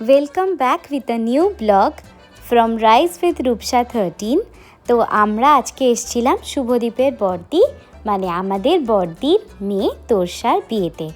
Welcome back with a new blog from rice with Rupsa thirteen তো আমরা আজকে এসছিলাম শুভদীপের বর্দি মানে আমাদের বর্দির মেয়ে তোরসার বিয়েতে।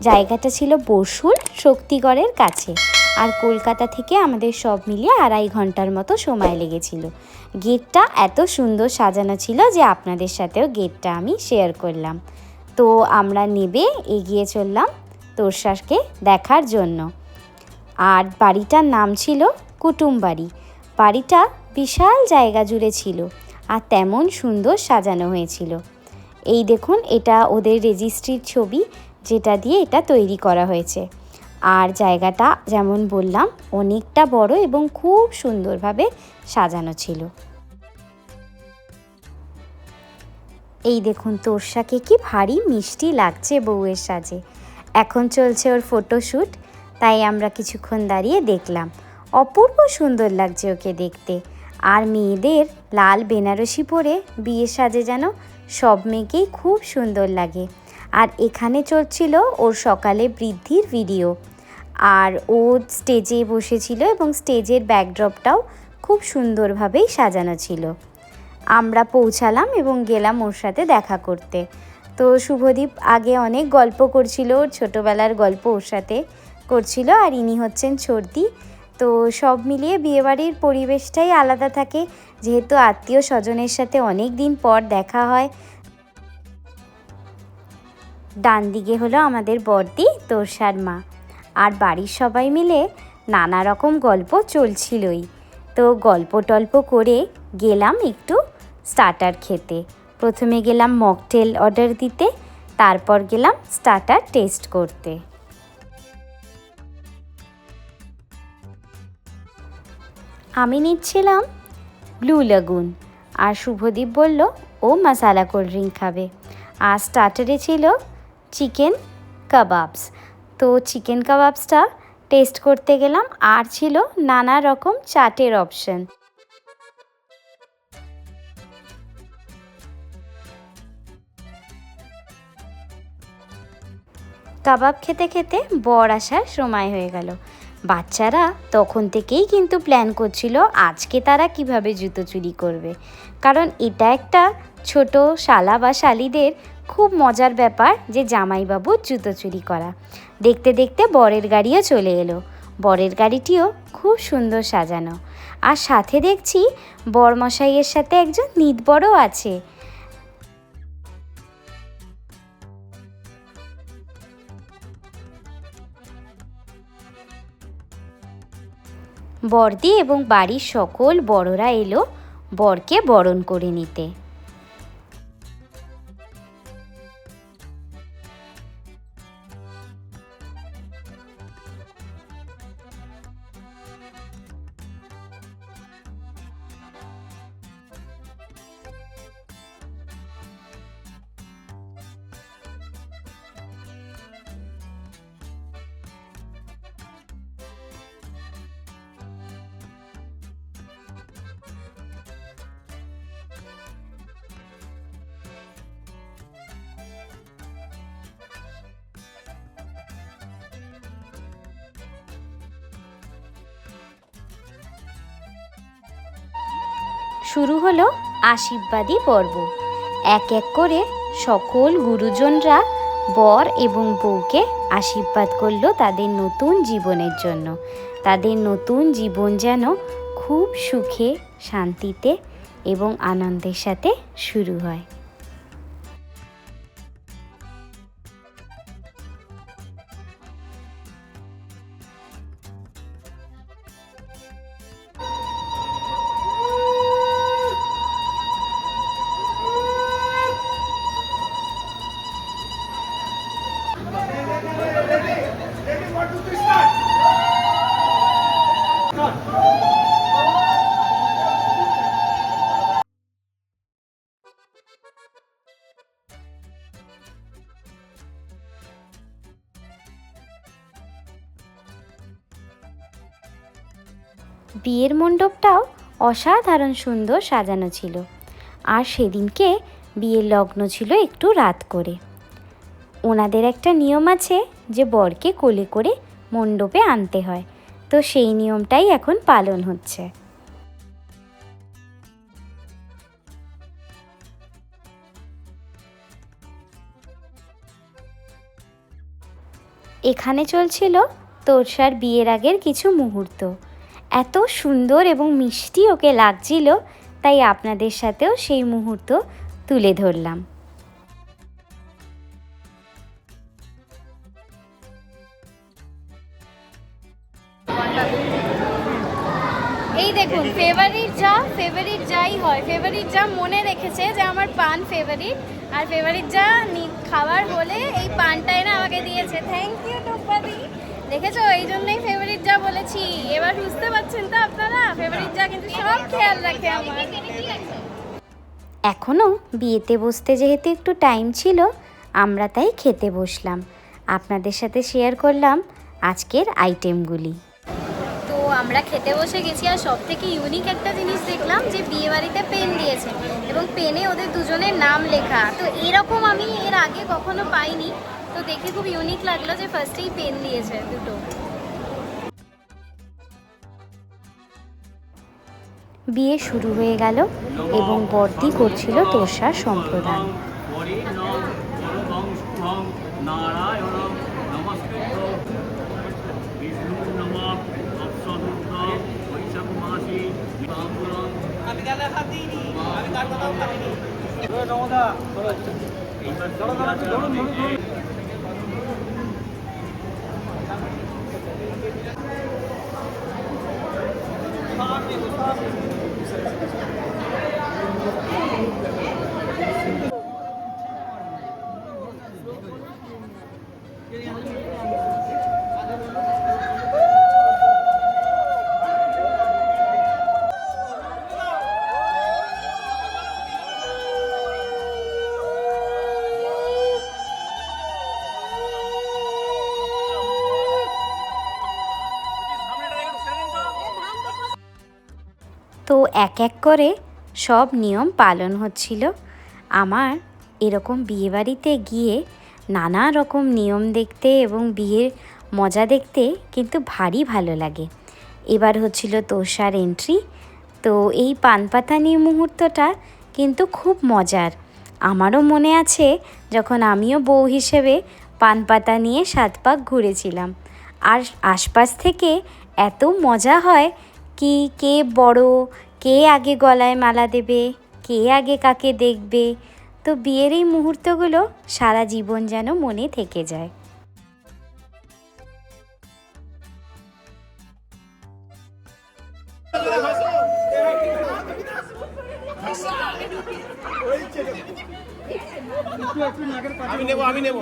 জায়গাটা ছিল বসুল শক্তিগড়ের কাছে। আর কলকাতা থেকে আমাদের সব মিলিয়ে আড়াই ঘণ্টার মতো সময় লেগেছিল। গেটটা এত সুন্দর সাজানো ছিল যে আপনাদের সাথেও গেটটা আমি শেয়ার করলাম। তো আমরা নেবে এগিয়ে চললাম তোরসাকে দেখার জন্য। আর বাড়িটার নাম ছিল কুটুম বাড়ি বাড়িটা বিশাল জায়গা জুড়ে ছিল আর তেমন সুন্দর সাজানো হয়েছিল। এই দেখুন, এটা ওদের রেজিস্ট্রির ছবি যেটা দিয়ে এটা তৈরি করা হয়েছে। আর জায়গাটা যেমন বললাম, অনেকটা বড় এবং খুব সুন্দরভাবে সাজানো ছিল। এই দেখুন তোর তোরসাকে কি ভারী মিষ্টি লাগছে বউয়ের সাজে। এখন চলছে ওর ফটোশ্যুট তাই আমরা কিছুক্ষণ দাঁড়িয়ে দেখলাম। অপূর্ব সুন্দর লাগছে ওকে দেখতে। আর মেয়েদের লাল বেনারসি পরে বিয়ে সাজে যেন সব মেয়েকেই খুব সুন্দর লাগে। আর এখানে চলছিল ওর সকালে বৃদ্ধির ভিডিও। আর ও স্টেজে বসেছিল এবং স্টেজের ব্যাকড্রপটাও খুব সুন্দরভাবেই সাজানো ছিল। আমরা পৌঁছালাম এবং গেলাম ওর সাথে দেখা করতে। তো শুভদীপ আগে অনেক গল্প করছিল ওর ছোটোবেলার গল্প ওর সাথে। করছিল আর ইনি হচ্ছেন সর্দি তো সব মিলিয়ে বিয়েবাড়ির পরিবেশটাই আলাদা থাকে। যেহেতু আত্মীয় স্বজনের সাথে অনেক দিন পর দেখা হয়। ডান দিকে হলো আমাদের বর্দি, তোরসার মা। আর বাড়ির সবাই মিলে নানা রকম গল্প চলছিলই। তো গল্প টল্প করে গেলাম একটু স্টার্টার খেতে। প্রথমে গেলাম মকটেল অর্ডার দিতে, তারপর গেলাম স্টার্টার টেস্ট করতে। আমি নিচ্ছিলাম ব্লু লাগুন আর শুভদীপ বলল, ও মশালা কোল্ড ড্রিঙ্ক খাবে। আর স্টার্টারে ছিল চিকেন কাবাবস তো চিকেন কাবাবসটা টেস্ট করতে গেলাম, আর ছিল নানা রকম চাটের অপশন কাবাব খেতে খেতে বর আসার সময় হয়ে গেল। বাচ্চারা তখন থেকেই কিন্তু প্ল্যান করছিল আজকে তারা কীভাবে জুতো চুরি করবে। কারণ এটা একটা ছোট শালা বা শালিদের খুব মজার ব্যাপার যে জামাইবাবুর জুতো চুরি করা। দেখতে দেখতে বরের গাড়িও চলে এলো। বরের গাড়িটিও খুব সুন্দর সাজানো। আর সাথে দেখছি বরমশাইয়ের সাথে একজন নিতবরও আছে। বর্দি এবং বাড়ির সকল বড়রা এলো বরকে বরণ করে নিতে। শুরু হলো আশীর্বাদী পর্ব। এক এক করে সকল গুরুজনরা বর এবং বউকে আশীর্বাদ করল তাদের নতুন জীবনের জন্য। তাদের নতুন জীবন যেন খুব সুখে, শান্তিতে এবং আনন্দের সাথে শুরু হয়। বিয়ের মণ্ডপটাও অসাধারণ সুন্দর সাজানো ছিল। আর সেদিনকে বিয়ের লগ্ন ছিল একটু রাত করে। ওনাদের একটা নিয়ম আছে যে বরকে কোলে করে মণ্ডপে আনতে হয়। তো সেই নিয়মটাই এখন পালন হচ্ছে। এখানে চলছিল তোরসার বিয়ের আগের কিছু মুহূর্ত। এত সুন্দর এবং মিষ্টি ওকে লাগছিল, তাই আপনাদের সাথেও সেই মুহূর্ত তুলে ধরলাম। এই দেখুন ফেভারিট যা ফেভারিট যাই হয় ফেভারিট যা মনে রেখেছে যে আমার পান ফেভারিট আর ফেভারিট যা খাবার হলে এই পানটাই না আমাকে দিয়েছে। থ্যাংক ইউ দেখেছ? এই জন্যই ফেভারিট যা বলেছি। এবার বুঝতে পারছেন তো আপনারা? ফেভারিট যা কিন্তু সব খেয়াল রাখে আমার। এখনও বিয়েতে বসতে যেহেতু একটু টাইম ছিল আমরা তাই খেতে বসলাম। আপনাদের সাথে শেয়ার করলাম আজকের আইটেমগুলি তো আমরা খেতে বসে গেছি আর সব থেকে ইউনিক একটা জিনিস দেখলাম যে বিয়ে বাড়িতে পেন দিয়েছে। এবং পেনে ওদের দুজনের নাম লেখা। তো এরকম আমি এর আগে কখনো পাইনি। দেখে খুব ইউনিক লাগল যে ফার্স্টেই পেন দিয়েছে দুটো। বিয়ে শুরু হয়ে গেল এবং বর্দি করছিল তোষার সম্প্রদান। আমি そうそ。এক এক করে সব নিয়ম পালন হচ্ছিল। আমার এরকম বিয়েবাড়িতে গিয়ে নানা রকম নিয়ম দেখতে এবং বিয়ের মজা দেখতে কিন্তু ভারী ভালো লাগে। এবার হচ্ছিল তোষার এন্ট্রি তো এই পানপাতা নিয়ে মুহূর্তটা কিন্তু খুব মজার। আমারও মনে আছে যখন আমিও বউ হিসেবে পানপাতা নিয়ে সাত পাক ঘুরেছিলাম। আর আশপাশ থেকে এত মজা হয় কি, কে বড় কে আগে গলায় মালা দেবে? কে আগে কাকে দেখবে? তো বিয়ের এই মুহূর্তগুলো সারা জীবন যেন মনে থেকে যায়। আমি নেব আমি নেব।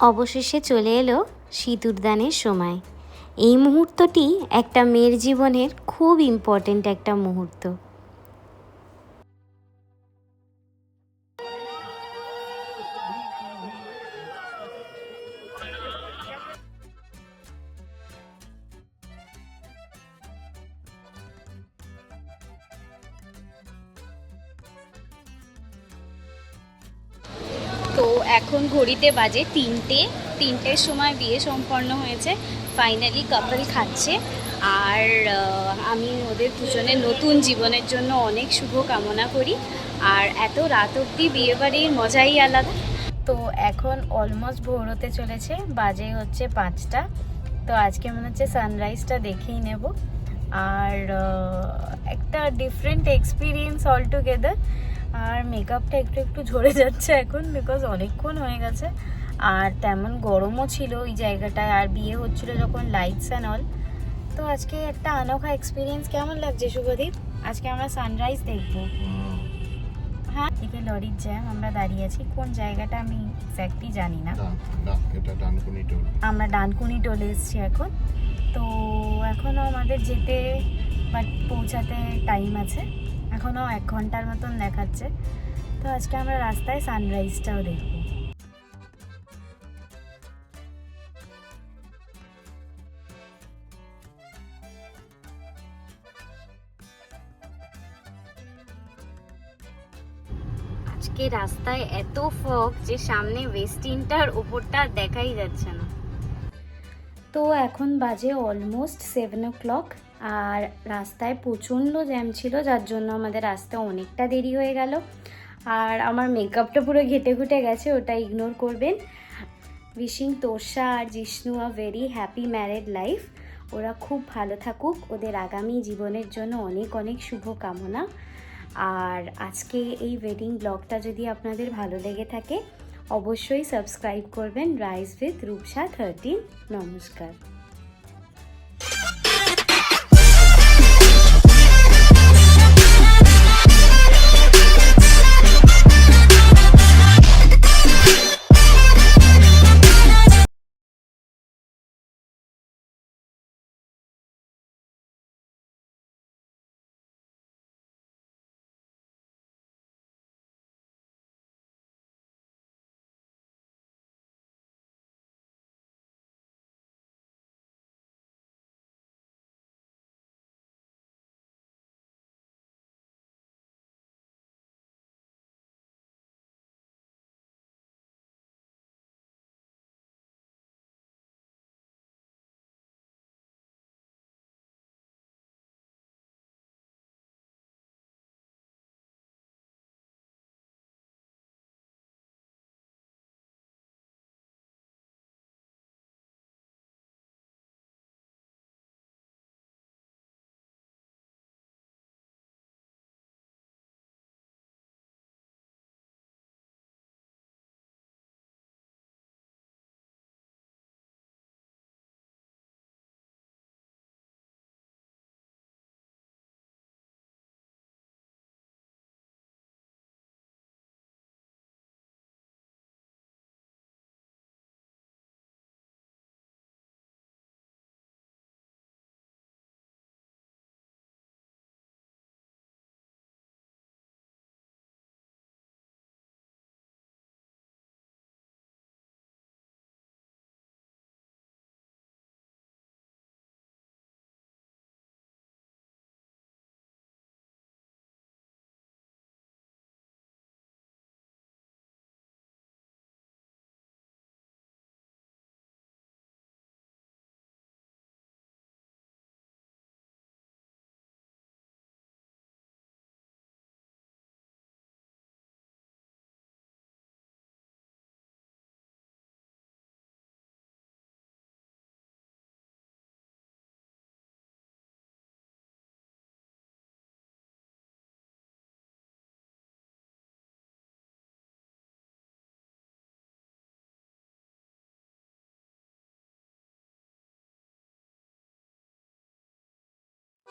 অবশেষে চলে এলো সিঁদুরদানের সময়। এই মুহূর্তটি একটা মেয়ের জীবনের খুব ইম্পর্টেন্ট একটা মুহূর্ত। এখন ঘড়িতে বাজে তিনটে। তিনটের সময় বিয়ে সম্পন্ন হয়েছে। ফাইনালি কাপল খাচ্ছে। আর আমি ওদের দুজনের নতুন জীবনের জন্য অনেক শুভ কামনা করি। আর এত রাত অবধি বিয়েবাড়ির মজাই আলাদা। তো এখন অলমোস্ট ভোর হতে চলেছে। বাজে হচ্ছে পাঁচটা। তো আজকে মনে হচ্ছে সানরাইজটা দেখেই নেব। আর একটা ডিফারেন্ট এক্সপিরিয়েন্স অল টুগেদার আর মেকআপটা একটু একটু ঝরে যাচ্ছে এখন বিকজ অনেকক্ষণ হয়ে গেছে। আর তেমন গরমও ছিল ওই জায়গাটায়। আর বিয়ে হচ্ছিল যখন লাইটস অ্যান্ড অল তো আজকে একটা আনোখা এক্সপিরিয়েন্স কেমন লাগছে শুভদীপ? আজকে আমরা সানরাইজ দেখব। হ্যাঁ এদিকে লরির জ্যাম আমরা দাঁড়িয়ে আছি। কোন জায়গাটা আমি এক্স্যাক্টলি জানি না। আমরা ডানকুনি টোলে এসেছি এখন। তো এখনও আমাদের যেতে বাট পৌঁছাতে টাইম আছে। এখনও এক ঘণ্টার মতন দেখাচ্ছে। তো আজকে আমরা রাস্তায় সানরাইজটাও দেখব। আজকে রাস্তায় এত ফগ যে সামনে ওয়েস্টিনটার ওপরটা আর দেখাই যাচ্ছে না। তো এখন বাজে অলমোস্ট সেভেন ও ক্লক আর রাস্তায় প্রচণ্ড জ্যাম ছিল, যার জন্য আমাদের রাস্তা অনেকটা দেরি হয়ে গেল। আর আমার মেকআপটা পুরো ঘেটে ঘুটে গেছে, ওটা ইগনোর করবেন। Wishing Tosha R Jishnu a very happy married life ওরা খুব ভালো থাকুক, ওদের আগামী জীবনের জন্য অনেক অনেক শুভ কামনা আর আজকে এই ওয়েডিং ব্লগটা যদি আপনাদের ভালো লেগে থাকে, অবশ্যই সাবস্ক্রাইব করবেন। রাইস উইথ রূপসা থার্টিন নমস্কার।